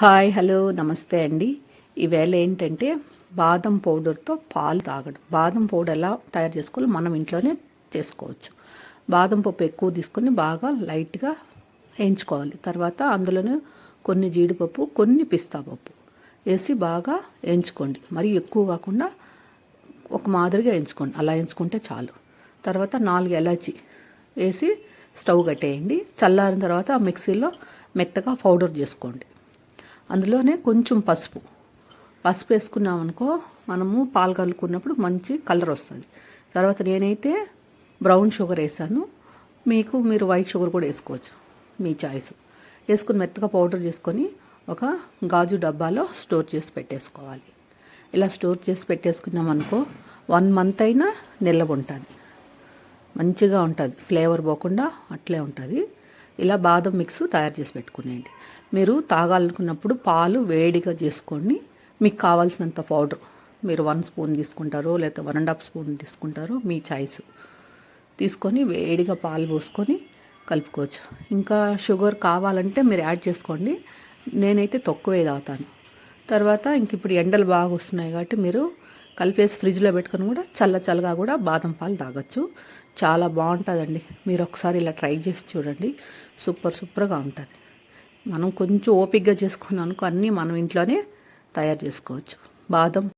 Hi hello నమస్తే అండి. ఈవేళ ఏంటంటే బాదం పౌడర్తో పాలు తాగడం. బాదం పౌడర్ ఎలా తయారు చేసుకోవాలో మనం ఇంట్లోనే చేసుకోవచ్చు. బాదం పప్పు ఎక్కువ తీసుకొని బాగా లైట్గా వేయించుకోవాలి. తర్వాత అందులోనే కొన్ని జీడిపప్పు కొన్ని పిస్తా పప్పు వేసి బాగా వేయించుకోండి. మరి ఎక్కువ కాకుండా ఒక మాదిరిగా వేయించుకోండి. అలా వేయించుకుంటే చాలు. తర్వాత నాలుగు ఎలాచి వేసి స్టవ్ కట్టేయండి. చల్లారిన తర్వాత ఆ మిక్సీలో మెత్తగా పౌడర్ చేసుకోండి. అందులోనే కొంచెం పసుపు. పసుపు వేసుకున్నాం అనుకో మనము పాలు కలుపుకున్నప్పుడు మంచి కలర్ వస్తుంది. తర్వాత నేనైతే బ్రౌన్ షుగర్ వేసాను. మీకు మీరు వైట్ షుగర్ కూడా వేసుకోవచ్చు మీ చాయిస్. వేసుకుని మెత్తగా పౌడర్ చేసుకొని ఒక గాజు డబ్బాలో స్టోర్ చేసి పెట్టేసుకోవాలి. ఇలా స్టోర్ చేసి పెట్టేసుకున్నాం అనుకో వన్ మంత్ అయినా నిల్వ ఉంటుంది. మంచిగా ఉంటుంది. ఫ్లేవర్ పోకుండా అట్లే ఉంటుంది. ఇలా బాదం మిక్స్ తయారు చేసి పెట్టుకునేయండి. మీరు తాగాలనుకున్నప్పుడు పాలు వేడిగా చేసుకొని మీకు కావాల్సినంత పౌడర్ మీరు వన్ స్పూన్ తీసుకుంటారో లేకపోతే వన్ అండ్ హాఫ్ స్పూన్ తీసుకుంటారో మీ చాయిస్ తీసుకొని వేడిగా పాలు పోసుకొని కలుపుకోవచ్చు. ఇంకా షుగర్ కావాలంటే మీరు యాడ్ చేసుకోండి. నేనైతే తక్కువే తాగుతాను. తర్వాత ఇంక ఇప్పుడు ఎండలు బాగా వస్తున్నాయి కాబట్టి మీరు కలిపేసి ఫ్రిడ్జ్లో పెట్టుకొని కూడా చల్ల చల్లగా కూడా బాదం పాలు తాగొచ్చు. చాలా బాగుంటుందండి. మీరు ఒకసారి ఇలా ట్రై చేసి చూడండి. సూపర్ సూపర్గా ఉంటుంది. మనం కొంచెం ఓపిక్గా చేసుకున్నాను అనుకో అన్నీ మనం ఇంట్లోనే తయారు చేసుకోవచ్చు. బాదం